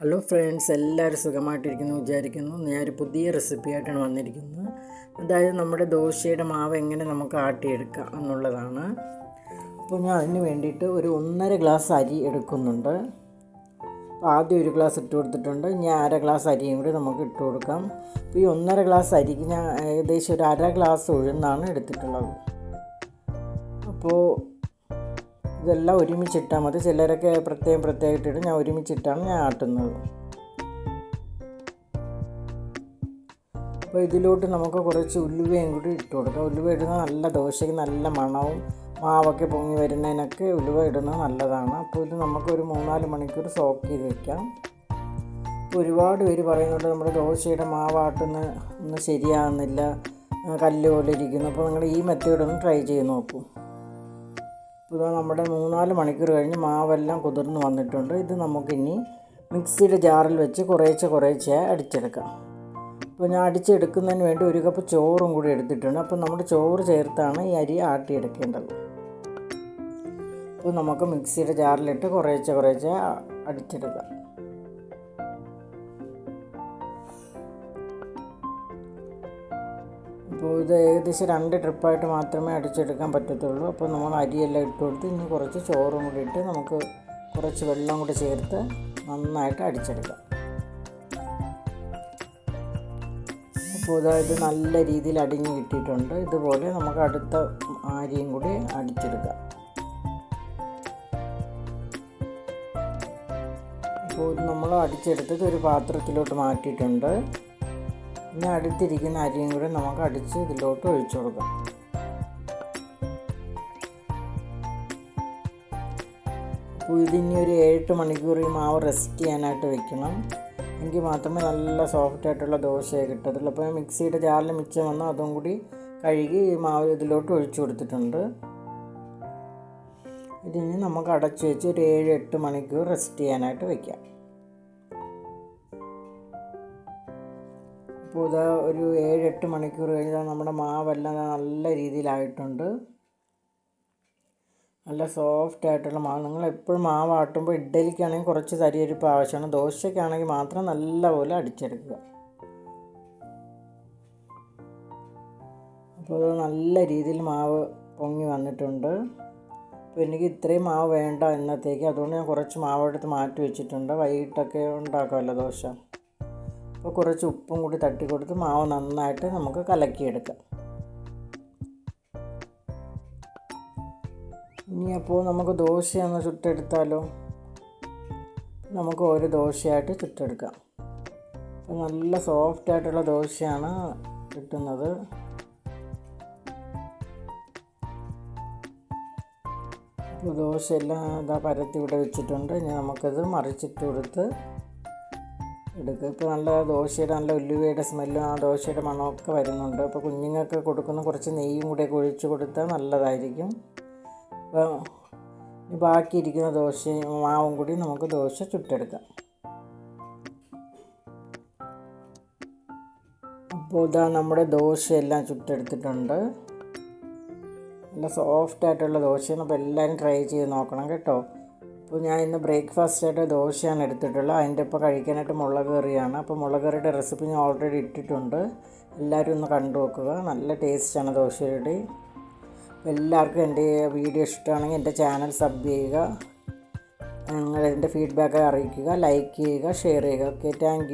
Hello friends എല്ലാവരും സുഖമായിട്ടിരിക്കുന്നു വിചാരിക്കുന്നു. ഞാനൊരു പുതിയ റെസിപ്പി ആയിട്ടാണ് വന്നിരിക്കുന്നത്. അതായത് നമ്മുടെ ദോശയുടെ മാവ് എങ്ങനെ നമുക്ക് ആട്ടിയെടുക്കാം എന്നുള്ളതാണ്. അപ്പോൾ ഞാൻ അതിന് വേണ്ടിയിട്ട് ഒരു ഒന്നര ഗ്ലാസ് അരി എടുക്കുന്നുണ്ട്. അപ്പോൾ ആദ്യം ഒരു ഗ്ലാസ് ഇട്ട് കൊടുത്തിട്ടുണ്ട്. ഇനി അര ഗ്ലാസ് അരിയും കൂടി നമുക്ക് ഇട്ട് കൊടുക്കാം. അപ്പോൾ ഈ ഒന്നര ഗ്ലാസ് അരിക്ക് ഞാൻ ഏകദേശം ഒരു അര ഗ്ലാസ് ഉഴുന്നാണ് എടുത്തിട്ടുള്ളത്. അപ്പോൾ ഇതെല്ലാം ഒരുമിച്ചിട്ടാൽ മതി. ചിലരൊക്കെ പ്രത്യേകം പ്രത്യേകമായിട്ടിടും. ഞാൻ ഒരുമിച്ചിട്ടാണ് ഞാൻ ആട്ടുന്നത്. അപ്പോൾ ഇതിലോട്ട് നമുക്ക് കുറച്ച് ഉലുവയും കൂടി ഇട്ട് കൊടുക്കാം. ഉലുവ ഇടുന്നത് നല്ല ദോശയ്ക്ക് നല്ല മണവും മാവൊക്കെ പൊങ്ങി വരുന്നതിനൊക്കെ ഉലുവ ഇടുന്നത് നല്ലതാണ്. അപ്പോൾ ഇത് നമുക്കൊരു മൂന്നാൽ മണിക്കൂർ സോക്ക് ചെയ്ത് വെക്കാം. ഒരുപാട് പേര് പറയുന്നുണ്ട് നമ്മുടെ ദോശയുടെ മാവാട്ടുന്ന ഒന്നും ശരിയാകുന്നില്ല കല്ല് പോലെ ഇരിക്കുന്നു. അപ്പോൾ നിങ്ങൾ ഈ മെത്തേഡ് ഒന്ന് ട്രൈ ചെയ്ത് നോക്കൂ. ഇപ്പോൾ നമ്മുടെ മൂന്നാൽ മണിക്കൂർ കഴിഞ്ഞ് മാവെല്ലാം കുതിർന്ന് വന്നിട്ടുണ്ട്. ഇത് നമുക്കിനി മിക്സിയുടെ ജാറിൽ വെച്ച് കുറേശ്ശെ കുറേശ്ശെ അടിച്ചെടുക്കാം. അപ്പോൾ ഞാൻ അടിച്ചെടുക്കുന്നതിന് വേണ്ടി ഒരു കപ്പ് ചോറും കൂടി എടുത്തിട്ടുണ്ട്. അപ്പോൾ നമ്മുടെ ചോറ് ചേർത്താണ് ഈ അരി ആട്ടിയെടുക്കേണ്ടത്. അപ്പോൾ നമുക്ക് മിക്സിയുടെ ജാറിലിട്ട് കുറേശ്ശെ കുറേശ്ശെ അടിച്ചെടുക്കാം. അപ്പോൾ ഇത് ഏകദേശം രണ്ട് ട്രിപ്പായിട്ട് മാത്രമേ അടിച്ചെടുക്കാൻ പറ്റത്തുള്ളൂ. അപ്പോൾ നമ്മൾ അരിയെല്ലാം ഇട്ട് കൊടുത്ത് ഇനി കുറച്ച് ചോറും കൂടി ഇട്ട് നമുക്ക് കുറച്ച് വെള്ളം കൂടി ചേർത്ത് നന്നായിട്ട് അടിച്ചെടുക്കാം. അപ്പോൾ ഇതായത് നല്ല രീതിയിൽ അടിഞ്ഞ് കിട്ടിയിട്ടുണ്ട്. ഇതുപോലെ നമുക്ക് അടുത്ത അരിയും കൂടി അടിച്ചെടുക്കാം. അപ്പോൾ നമ്മൾ അടിച്ചെടുത്തത് ഒരു പാത്രത്തിലോട്ട് മാറ്റിയിട്ടുണ്ട്. ഇനി അടുത്തിരിക്കുന്ന അരിയും കൂടെ നമുക്ക് അടിച്ച് ഇതിലോട്ട് ഒഴിച്ചു കൊടുക്കാം. അപ്പോൾ ഇതിനി ഒരു ഏഴെട്ട് മണിക്കൂർ ഈ മാവ് റെസ്റ്റ് ചെയ്യാനായിട്ട് വെക്കണം. എങ്കിൽ മാത്രമേ നല്ല സോഫ്റ്റ് ആയിട്ടുള്ള ദോശയെ കിട്ടത്തുള്ളൂ. അപ്പോൾ മിക്സിയുടെ ജാറിൽ മിച്ചം വന്നാൽ അതും കൂടി കഴുകി ഈ മാവ് ഇതിലോട്ട് ഒഴിച്ചു കൊടുത്തിട്ടുണ്ട്. ഇതിന് നമുക്ക് അടച്ചു വെച്ച് ഒരു ഏഴ് എട്ട് മണിക്കൂർ റെസ്റ്റ് ചെയ്യാനായിട്ട് വെക്കാം. അപ്പോൾ ഇതാ ഒരു ഏഴെട്ട് മണിക്കൂർ കഴിഞ്ഞാൽ നമ്മുടെ മാവെല്ലാം നല്ല രീതിയിലായിട്ടുണ്ട്. നല്ല സോഫ്റ്റ് ആയിട്ടുള്ള മാവ്. നിങ്ങൾ എപ്പോഴും മാവ് ആട്ടുമ്പോൾ ഇഡ്ഡലിക്കാണെങ്കിൽ കുറച്ച് തരിയരിപ്പ് ആവശ്യമാണ്. ദോശയ്ക്കാണെങ്കിൽ മാത്രം നല്ലപോലെ അടിച്ചെടുക്കുക. അപ്പോൾ ഇത് നല്ല രീതിയിൽ മാവ് പൊങ്ങി വന്നിട്ടുണ്ട്. അപ്പോൾ എനിക്ക് ഇത്രയും മാവ് വേണ്ട എന്നത്തേക്ക്. അതുകൊണ്ട് ഞാൻ കുറച്ച് മാവ് എടുത്ത് മാറ്റി വെച്ചിട്ടുണ്ട്. വൈകിട്ടൊക്കെ ഉണ്ടാക്കാമല്ലോ ദോശ. അപ്പോൾ കുറച്ച് ഉപ്പും കൂടി തട്ടി കൊടുത്ത് മാവ് നന്നായിട്ട് നമുക്ക് കലക്കിയെടുക്കാം. ഇനി അപ്പോൾ നമുക്ക് ദോശയൊന്ന് ചുട്ടെടുത്താലോ? നമുക്ക് ഒരു ദോശയായിട്ട് ചുട്ടെടുക്കാം. അപ്പോൾ നല്ല സോഫ്റ്റ് ആയിട്ടുള്ള ദോശയാണ് കിട്ടുന്നത്. അപ്പോൾ ദോശയെല്ലാം ഇതാ പരത്തി ഇവിടെ വെച്ചിട്ടുണ്ട്. ഇനി നമുക്കത് മറിച്ചിട്ട് കൊടുത്ത് ഇപ്പോൾ നല്ല ദോശയുടെ നല്ല ഉല്ലുവയുടെ സ്മെല്ലും ആ ദോശയുടെ മണമൊക്കെ വരുന്നുണ്ട്. അപ്പോൾ കുഞ്ഞുങ്ങൾക്ക് കൊടുക്കുന്ന കുറച്ച് നെയ്യും കൂടെയൊക്കെ ഒഴിച്ച് കൊടുത്താൽ നല്ലതായിരിക്കും. അപ്പോൾ ബാക്കിയിരിക്കുന്ന ദോശയും മാവും കൂടി നമുക്ക് ദോശ ചുട്ടെടുക്കാം. അപ്പോൾ ഇതാ നമ്മുടെ ദോശയെല്ലാം ചുട്ടെടുത്തിട്ടുണ്ട്. നല്ല സോഫ്റ്റ് ആയിട്ടുള്ള ദോശയാണ്. അപ്പോൾ എല്ലാവരും ട്രൈ ചെയ്ത് നോക്കണം കേട്ടോ. അപ്പോൾ ഞാൻ ഇന്ന് ബ്രേക്ക്ഫാസ്റ്റായിട്ട് ദോശയാണ് എടുത്തിട്ടുള്ളത്. അതിന്റെ ഒപ്പം കഴിക്കാനായിട്ട് മുളക് കറിയാണ്. അപ്പോൾ മുളക് കറിയുടെ റെസിപ്പി ഞാൻ ഓൾറെഡി ഇട്ടിട്ടുണ്ട്. എല്ലാവരും ഒന്ന് കണ്ടു നോക്കുക. നല്ല ടേസ്റ്റാണ് ദോശയുടെ. എല്ലാവർക്കും എന്റെ വീഡിയോ ഇഷ്ടമാണെങ്കിൽ എന്റെ ചാനൽ സബ് ചെയ്യുക. നിങ്ങൾ എന്റെ ഫീഡ്ബാക്ക് അറിയിക്കുക ലൈക്ക് ചെയ്യുക ഷെയർ ചെയ്യുക. Okay thank